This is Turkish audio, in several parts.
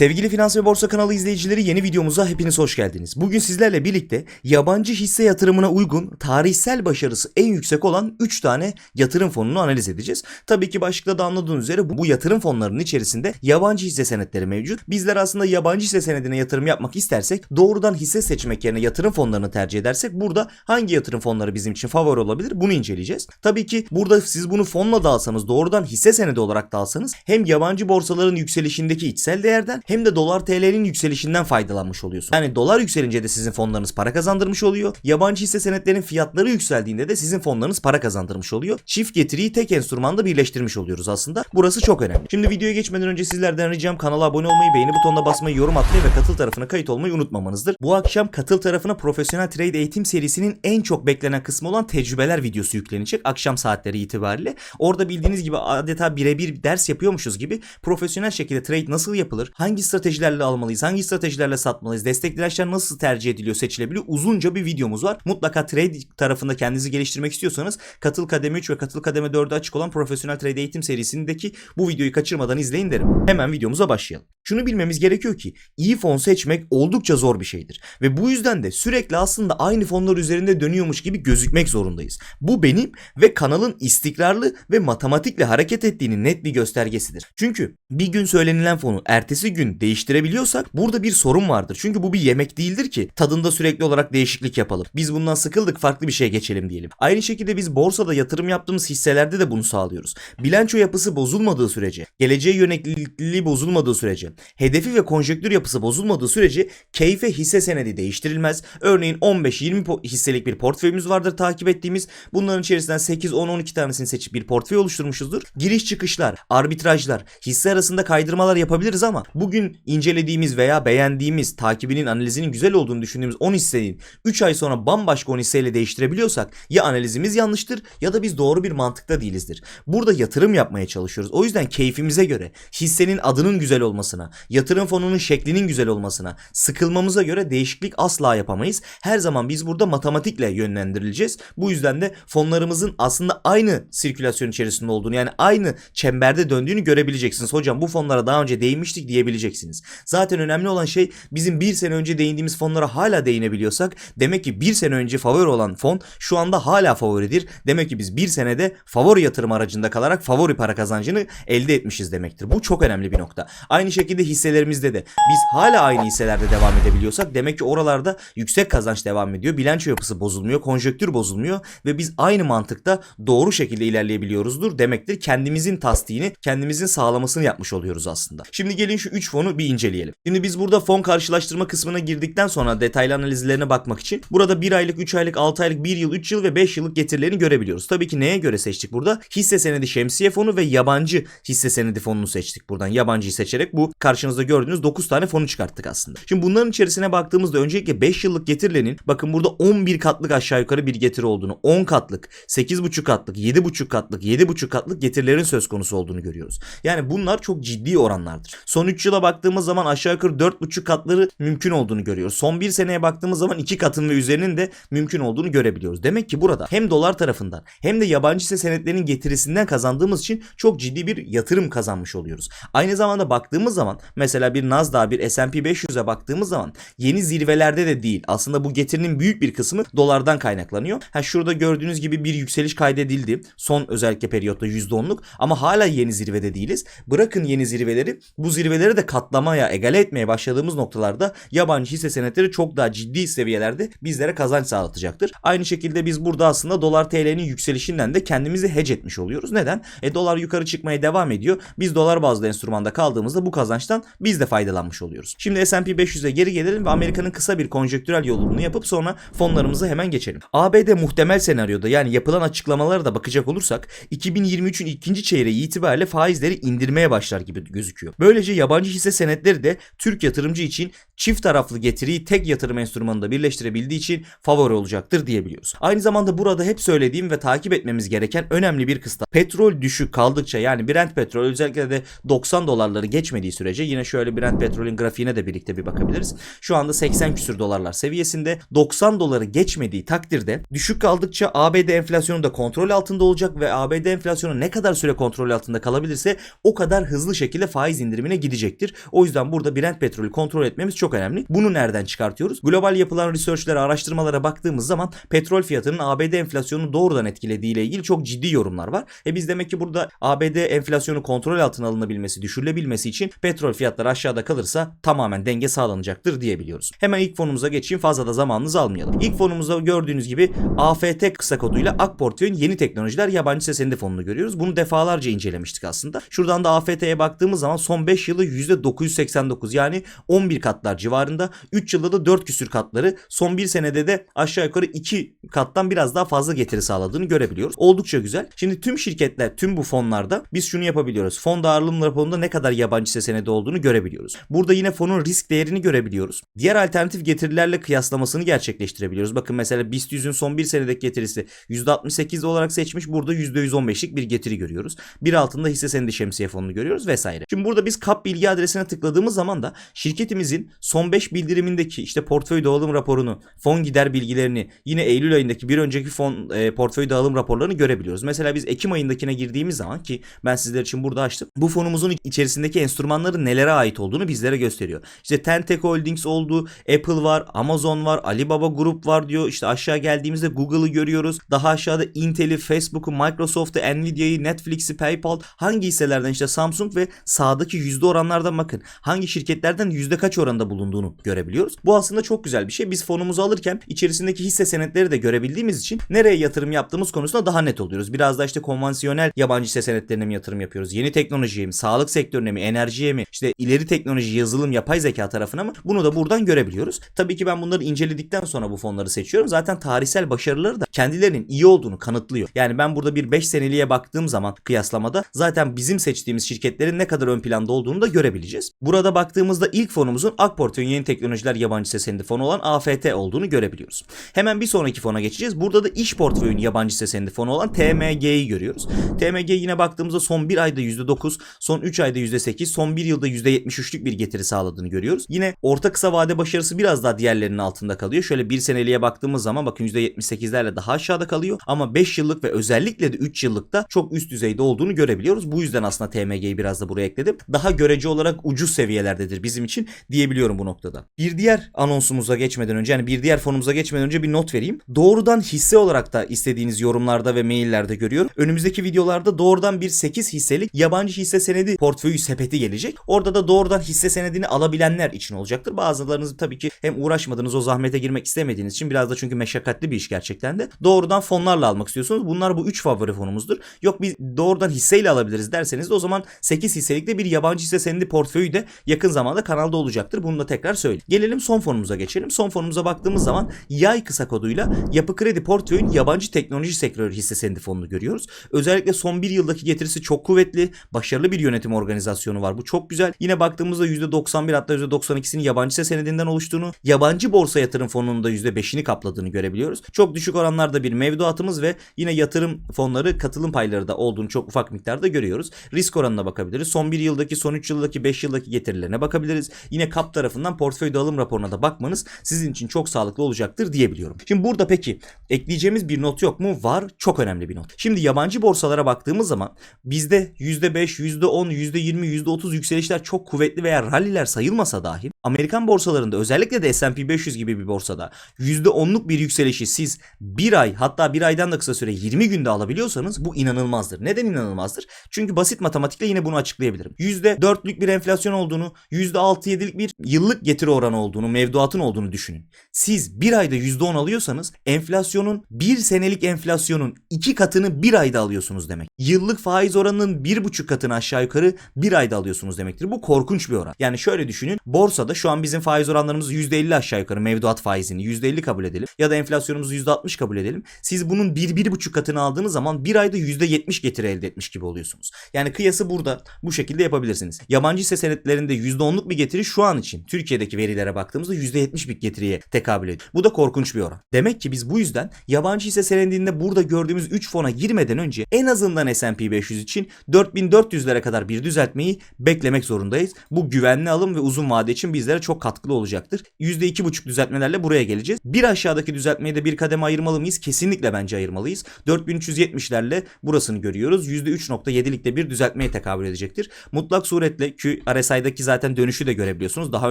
Sevgili Finans ve Borsa kanalı izleyicileri yeni videomuza hepiniz hoş geldiniz. Bugün sizlerle birlikte yabancı hisse yatırımına uygun tarihsel başarısı en yüksek olan 3 tane yatırım fonunu analiz edeceğiz. Tabii ki başlıkta da anladığınız üzere bu yatırım fonlarının içerisinde yabancı hisse senetleri mevcut. Bizler aslında yabancı hisse senedine yatırım yapmak istersek doğrudan hisse seçmek yerine yatırım fonlarını tercih edersek burada hangi yatırım fonları bizim için favori olabilir bunu inceleyeceğiz. Tabii ki burada siz bunu fonla da alsanız doğrudan hisse senedi olarak da alsanız hem yabancı borsaların yükselişindeki içsel değerden hem de dolar TL'nin yükselişinden faydalanmış oluyorsunuz. Yani dolar yükselince de sizin fonlarınız para kazandırmış oluyor. Yabancı hisse senetlerinin fiyatları yükseldiğinde de sizin fonlarınız para kazandırmış oluyor. Çift getiriyi tek enstrümanda birleştirmiş oluyoruz aslında. Burası çok önemli. Şimdi videoya geçmeden önce sizlerden ricam kanala abone olmayı, beğeni butonuna basmayı, yorum atmayı ve katıl tarafına kayıt olmayı unutmamanızdır. Bu akşam katıl tarafına profesyonel trade eğitim serisinin en çok beklenen kısmı olan tecrübeler videosu yüklenecek akşam saatleri itibariyle. Orada bildiğiniz gibi adeta birebir ders yapıyormuşuz gibi profesyonel şekilde trade nasıl yapılır, hangi stratejilerle almalıyız, hangi stratejilerle satmalıyız, destek dirençler nasıl tercih ediliyor, seçilebiliyor uzunca bir videomuz var. Mutlaka trade tarafında kendinizi geliştirmek istiyorsanız Katıl Kademe 3 ve Katıl Kademe 4'e açık olan profesyonel trade eğitim serisindeki bu videoyu kaçırmadan izleyin derim. Hemen videomuza başlayalım. Şunu bilmemiz gerekiyor ki iyi fon seçmek oldukça zor bir şeydir. Ve bu yüzden de sürekli aslında aynı fonlar üzerinde dönüyormuş gibi gözükmek zorundayız. Bu benim ve kanalın istikrarlı ve matematikle hareket ettiğinin net bir göstergesidir. Çünkü bir gün söylenilen fonu ertesi gün değiştirebiliyorsak burada bir sorun vardır. Çünkü bu bir yemek değildir ki tadında sürekli olarak değişiklik yapalım. Biz bundan sıkıldık farklı bir şeye geçelim diyelim. Aynı şekilde biz borsada yatırım yaptığımız hisselerde de bunu sağlıyoruz. Bilanço yapısı bozulmadığı sürece, geleceğe yönelikliği bozulmadığı sürece, hedefi ve konjektür yapısı bozulmadığı sürece keyfe hisse senedi değiştirilmez. Örneğin 15-20 po- hisselik bir portföyümüz vardır takip ettiğimiz. Bunların içerisinden 8, 10, 12 tanesini seçip bir portföy oluşturmuşuzdur. Giriş çıkışlar, arbitrajlar, hisse arasında kaydırmalar yapabiliriz ama bugün incelediğimiz veya beğendiğimiz, takibinin, analizinin güzel olduğunu düşündüğümüz 10 hissenin 3 ay sonra bambaşka 10 hisseyle değiştirebiliyorsak ya analizimiz yanlıştır ya da biz doğru bir mantıkta değilizdir. Burada yatırım yapmaya çalışıyoruz. O yüzden keyfimize göre hissenin adının güzel olmasına, yatırım fonunun şeklinin güzel olmasına, sıkılmamıza göre değişiklik asla yapamayız. Her zaman biz burada matematikle yönlendirileceğiz. Bu yüzden de fonlarımızın aslında aynı sirkülasyon içerisinde olduğunu yani aynı çemberde döndüğünü görebileceksiniz. Hocam bu fonlara daha önce değinmiştik diyebileceksiniz. Zaten önemli olan şey bizim bir sene önce değindiğimiz fonlara hala değinebiliyorsak demek ki bir sene önce favori olan fon şu anda hala favoridir. Demek ki biz bir senede favori yatırım aracında kalarak favori para kazancını elde etmişiz demektir. Bu çok önemli bir nokta. Aynı şekilde hisselerimizde de biz hala aynı hisselerde devam edebiliyorsak demek ki oralarda yüksek kazanç devam ediyor. Bilanço yapısı bozulmuyor, konjöktür bozulmuyor ve biz aynı mantıkta doğru şekilde ilerleyebiliyoruzdur demektir. Kendimizin tasdiğini, kendimizin sağlamasını yapmış oluyoruz aslında. Şimdi gelin şu 3 fonu bir inceleyelim. Şimdi biz burada fon karşılaştırma kısmına girdikten sonra detaylı analizlerine bakmak için burada 1 aylık, 3 aylık, 6 aylık, 1 yıl, 3 yıl ve 5 yıllık getirilerini görebiliyoruz. Tabii ki neye göre seçtik burada? Hisse senedi şemsiye fonu ve yabancı hisse senedi fonunu seçtik buradan. Yabancıyı seçerek bu karşınızda gördüğünüz 9 tane fonu çıkarttık aslında. Şimdi bunların içerisine baktığımızda öncelikle 5 yıllık getirilenin bakın burada 11 katlık aşağı yukarı bir getiri olduğunu, 10 katlık, 8,5 katlık, 7,5 katlık, 7,5 katlık getirilerin söz konusu olduğunu görüyoruz. Yani bunlar çok ciddi oranlardır. Son 3 yıla baktığımız zaman aşağı yukarı 4,5 katları mümkün olduğunu görüyoruz. Son 1 seneye baktığımız zaman 2 katın ve üzerinin de mümkün olduğunu görebiliyoruz. Demek ki burada hem dolar tarafından hem de yabancı hisse senetlerinin getirisinden kazandığımız için çok ciddi bir yatırım kazanmış oluyoruz. Aynı zamanda baktığımız zaman mesela bir Nasdaq bir S&P 500'e baktığımız zaman yeni zirvelerde de değil. Aslında bu getirinin büyük bir kısmı dolardan kaynaklanıyor. Ha şurada gördüğünüz gibi bir yükseliş kaydedildi. Son özellikle periyotta %10'luk ama hala yeni zirvede değiliz. Bırakın yeni zirveleri bu zirveleri de katlamaya, egale etmeye başladığımız noktalarda yabancı hisse senetleri çok daha ciddi seviyelerde bizlere kazanç sağlatacaktır. Aynı şekilde biz burada aslında dolar TL'nin yükselişinden de kendimizi hedge etmiş oluyoruz. Neden? E dolar yukarı çıkmaya devam ediyor. Biz dolar bazlı enstrümanda kaldığımızda bu kazançtan biz de faydalanmış oluyoruz. Şimdi S&P 500'e geri gelelim ve Amerika'nın kısa bir konjektürel yolunu yapıp sonra fonlarımıza hemen geçelim. ABD muhtemel senaryoda yani yapılan açıklamalara da bakacak olursak 2023'ün ikinci çeyreği itibariyle faizleri indirmeye başlar gibi gözüküyor. Böylece yabancı hisse senetleri de Türk yatırımcı için çift taraflı getiriyi tek yatırım enstrümanında birleştirebildiği için favori olacaktır diyebiliyoruz. Aynı zamanda burada hep söylediğim ve takip etmemiz gereken önemli bir kısta. Petrol düşük kaldıkça yani Brent petrol özellikle de 90 dolarları geçmediği sürece yine şöyle Brent petrolün grafiğine de birlikte bir bakabiliriz. Şu anda 80 küsür dolarlar seviyesinde 90 doları geçmediği takdirde düşük kaldıkça ABD enflasyonu da kontrol altında olacak ve ABD enflasyonu ne kadar süre kontrol altında kalabilirse o kadar hızlı şekilde faiz indirimine gidecektir. O yüzden burada Brent petrolü kontrol etmemiz çok önemli. Bunu nereden çıkartıyoruz? Global yapılan research'lere, araştırmalara baktığımız zaman petrol fiyatının ABD enflasyonunu doğrudan etkilediği ile ilgili çok ciddi yorumlar var. E biz demek ki burada ABD enflasyonu kontrol altına alınabilmesi, düşürülebilmesi için petrol fiyatları aşağıda kalırsa tamamen denge sağlanacaktır diyebiliyoruz. Hemen ilk fonumuza geçeyim fazla da zamanınızı almayalım. İlk fonumuzda gördüğünüz gibi AFT kısa koduyla Ak Portföy'ün yeni teknolojiler yabancı senedi fonunu görüyoruz. Bunu defalarca incelemiştik aslında. Şuradan da AFT'ye baktığımız zaman son 5 yılı %989 yani 11 katlar civarında. 3 yılda da 4 küsür katları. Son 1 senede de aşağı yukarı 2 kattan biraz daha fazla getiri sağladığını görebiliyoruz. Oldukça güzel. Şimdi tüm şirketler, tüm bu fonlarda biz şunu yapabiliyoruz. Fon dağılım raporunda ne kadar yabancı hisse senedi olduğunu görebiliyoruz. Burada yine fonun risk değerini görebiliyoruz. Diğer alternatif getirilerle kıyaslamasını gerçekleştirebiliyoruz. Bakın mesela BIST 100'ün son bir senedeki getirisi %68 olarak seçmiş. Burada %115'lik bir getiri görüyoruz. Bir altında hisse senedi şemsiye fonunu görüyoruz vesaire. Şimdi burada biz kap bilgi adresine tıkladığımız zaman da şirketimizin son 5 bildirimindeki işte portföy dağılım raporunu, fon gider bilgilerini, yine Eylül ayındaki bir önceki fon e, portföy dağılım raporlarını görebiliyoruz. Mesela biz Ekim ayındakine girdiğimiz zaman ki ben sizler için burada açtım. Bu fonumuzun içerisindeki enstrümanların nelere ait olduğunu bizlere gösteriyor. İşte Tentek Holdings oldu, Apple var, Amazon var, Alibaba Group var diyor. İşte aşağı geldiğimizde Google'ı görüyoruz. Daha aşağıda Intel'i, Facebook'u, Microsoft'u, Nvidia'yı, Netflix'i, PayPal hangi hisselerden işte Samsung ve sağdaki yüzde oranlardan bakın. Hangi şirketlerden yüzde kaç oranda bulunduğunu görebiliyoruz. Bu aslında çok güzel bir şey. Biz fonumuzu alırken içerisindeki hisse senetleri de görebildiğimiz için nereye yatırım yaptığımız konusunda daha net oluyoruz. Biraz da işte konvansiyonel yabancı hisse senetlerine mi yatırım yapıyoruz? Yeni teknolojiye mi? Sağlık sektörüne mi? Enerjiye mi? İşte ileri teknoloji, yazılım, yapay zeka tarafına mı? Bunu da buradan görebiliyoruz. Tabii ki ben bunları inceledikten sonra bu fonları seçiyorum. Zaten tarihsel başarıları da kendilerinin iyi olduğunu kanıtlıyor. Yani ben burada bir 5 seneliğe baktığım zaman kıyaslamada zaten bizim seçtiğimiz şirketlerin ne kadar ön planda olduğunu da görebileceğiz. Burada baktığımızda ilk fonumuzun Akport'un yeni teknolojiler yabancı senedi fonu olan AFT olduğunu görebiliyoruz. Hemen bir sonraki fona geçeceğiz. Burada da iş portföyün yabancı senedi fonu olan TMG'yi görüyoruz. TMG yine baktığımızda son 1 ayda %9, son 3 ayda %8, son 1 yılda %73'lük bir getiri sağladığını görüyoruz. Yine orta kısa vade başarısı biraz daha diğerlerinin altında kalıyor. Şöyle 1 seneliğe baktığımız zaman bakın %78'lerle daha aşağıda kalıyor. Ama 5 yıllık ve özellikle de 3 yıllıkta çok üst düzeyde olduğunu görebiliyoruz. Bu yüzden aslında TMG'yi biraz da buraya ekledim. Daha görece olarak ucuz seviyelerdedir bizim için diyebiliyorum bu noktada. Bir diğer anonsumuza geçmeden önce yani bir diğer fonumuza geçmeden önce bir not vereyim. Doğrudan hisse olarak da istediğiniz yorumlarda ve maillerde görüyorum. Önümüzdeki videolarda doğrudan bir 8 hisselik yabancı hisse senedi portföyü sepeti gelecek. Orada da doğrudan hisse senedini alabilenler için olacaktır. Bazılarınız tabii ki hem uğraşmadınız o zahmete girmek istemediğiniz için biraz da çünkü meşakkatli bir iş gerçekten de. Doğrudan fonlarla almak istiyorsunuz. Bunlar bu 3 favori fonumuzdur. Yok biz doğrudan hisseyle alabiliriz derseniz de o zaman 8 hisselikte bir yabancı hisse senedi portföyü de yakın zamanda kanalda olacaktır. Bunu da tekrar söyleyeyim. Gelelim son fonumuza geçelim. Son fonumuza baktığımız zaman yay kısa koduyla Yapı Kredi Portföy'ün yabancı teknoloji sektörü hisse senedi fonunu görüyoruz. Özellikle son bir yıldaki getirisi çok kuvvetli. Başarılı bir yönetim organizasyonu var. Bu çok güzel. Yine baktığımızda %91 hatta %92'sinin yabancı hisse senedinden oluştuğunu, yabancı borsa yatırım fonunun da %5'ini kapladığını görebiliyoruz. Çok düşük oranlarda bir mevduatımız ve yine yatırım fonları katılım payları da olduğunu çok ufak miktarda görüyoruz. Risk oranına bakabiliriz. Son bir yıldaki, son 3 yıldaki, 5 yıldaki getirilerine bakabiliriz. Yine KAP tarafından portföy dağılım raporuna da bakmanız sizin için çok sağlıklı olacaktır diyebiliyorum. Şimdi burada peki ekleyeceğimiz bir not yok mu? Var. Çok önemli bir not. Şimdi yabancı borsalara baktığımız zaman bizde %5, %10, %20, %30 yükselişler çok kuvvetli veya ralliler sayılmasa dahi Amerikan borsalarında özellikle de S&P 500 gibi bir borsada %10'luk bir yükselişi siz bir ay hatta bir aydan da kısa süre 20 günde alabiliyorsanız bu inanılmazdır. Neden inanılmazdır? Çünkü basit matematikle yine bunu açıklayabilirim. %4'lük bir enflasyon olduğunu, %6-7'lik bir yıllık getiri oranı olduğunu, mevduatın olduğunu düşünün. Siz bir ayda %10 alıyorsanız enflasyonun bir senelik enflasyonun iki katını bir ayda alıyorsunuz demek. Yıllık faiz oranının bir buçuk katını aşağı yukarı bir ayda alıyorsunuz demektir. Bu korkunç bir oran. Yani şöyle düşünün. Borsada şu an bizim faiz oranlarımız %50 aşağı yukarı mevduat faizini %50 kabul edelim. Ya da enflasyonumuzu %60 kabul edelim. Siz bunun bir, bir buçuk katını aldığınız zaman bir ayda %70 getiri elde etmiş gibi oluyorsunuz. Yani kıyası burada bu şekilde yapabilirsiniz. Yabancı hisse senetlerinde %10'luk bir getiri şu an için Türkiye'deki verilere baktığımızda %70 bir getiriye tekabül ediyor. Bu da korkunç bir oran. Demek ki biz bu yüzden yabancı hisse senedinde burada gördüğümüz 3 fona girmeden önce en azından S&P 500 için 4400'lere kadar bir düzeltmeyi beklemek zorundayız. Bu güvenli alım ve uzun vade için bizlere çok katkılı olacaktır. %2,5 düzeltmelerle buraya geleceğiz. Bir aşağıdaki düzeltmeyi de bir kademe ayırmalı mıyız? Kesinlikle bence ayırmalıyız. 4370'lerle burasını görüyoruz. %3.7'likte bir düzeltmeye tekabül edecektir. Mutlak suretle Çünkü RSI'daki zaten dönüşü de görebiliyorsunuz. Daha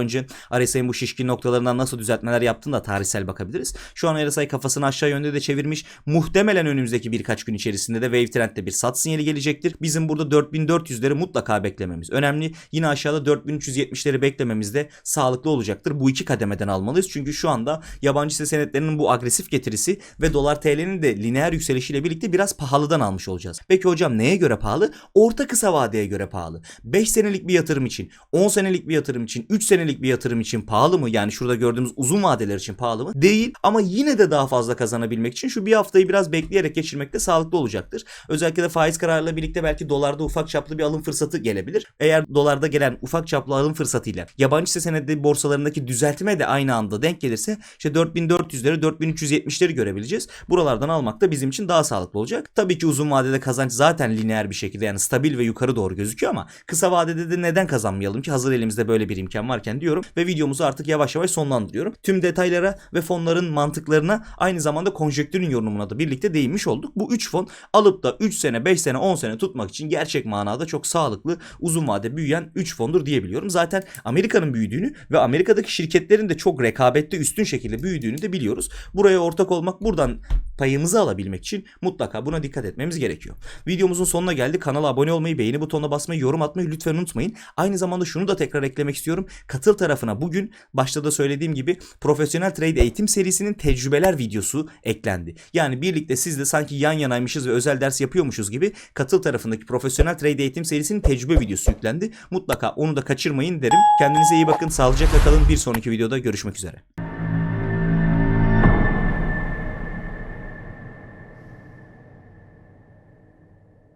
önce RSI'nin bu şişkin noktalarından nasıl düzeltmeler yaptığını da tarihsel bakabiliriz. Şu an RSI kafasını aşağı yönde de çevirmiş. Muhtemelen önümüzdeki birkaç gün içerisinde de Wave Trend'de bir sat sinyali gelecektir. Bizim burada 4400'leri mutlaka beklememiz önemli. Yine aşağıda 4370'leri beklememiz de sağlıklı olacaktır. Bu iki kademeden almalıyız. Çünkü şu anda yabancı hisse senetlerinin bu agresif getirisi ve dolar TL'nin de lineer yükselişiyle birlikte biraz pahalıdan almış olacağız. Peki hocam neye göre pahalı? Orta kısa vadeye göre pahalı. 5 senelik bir yatırım için, 10 senelik bir yatırım için, 3 senelik bir yatırım için pahalı mı? Yani şurada gördüğümüz uzun vadeler için pahalı mı? Değil ama yine de daha fazla kazanabilmek için şu bir haftayı biraz bekleyerek geçirmek de sağlıklı olacaktır. Özellikle de faiz kararıyla birlikte belki dolarda ufak çaplı bir alım fırsatı gelebilir. Eğer dolarda gelen ufak çaplı alım fırsatıyla yabancı hisse senedi borsalarındaki düzeltme de aynı anda denk gelirse işte 4400'leri 4370'leri görebileceğiz. Buralardan almak da bizim için daha sağlıklı olacak. Tabii ki uzun vadede kazanç zaten lineer bir şekilde yani stabil ve yukarı doğru gözüküyor ama kısa vadede de neden kazanmayalım ki hazır elimizde böyle bir imkan varken diyorum ve videomuzu artık yavaş yavaş sonlandırıyorum. Tüm detaylara ve fonların mantıklarına aynı zamanda konjektürün yorumuna da birlikte değinmiş olduk. Bu 3 fon alıp da 3 sene, 5 sene, 10 sene tutmak için gerçek manada çok sağlıklı, uzun vade büyüyen 3 fondur diyebiliyorum. Zaten Amerika'nın büyüdüğünü ve Amerika'daki şirketlerin de çok rekabette üstün şekilde büyüdüğünü de biliyoruz. Buraya ortak olmak, buradan payımızı alabilmek için mutlaka buna dikkat etmemiz gerekiyor. Videomuzun sonuna geldik. Kanala abone olmayı, beğeni butonuna basmayı, yorum atmayı lütfen unutmayın. Aynı zamanda şunu da tekrar eklemek istiyorum. Katıl tarafına bugün başta da söylediğim gibi profesyonel trade eğitim serisinin tecrübeler videosu eklendi. Yani birlikte sizle sanki yan yanaymışız ve özel ders yapıyormuşuz gibi katıl tarafındaki profesyonel trade eğitim serisinin tecrübe videosu yüklendi. Mutlaka onu da kaçırmayın derim. Kendinize iyi bakın, sağlıcakla kalın. Bir sonraki videoda görüşmek üzere.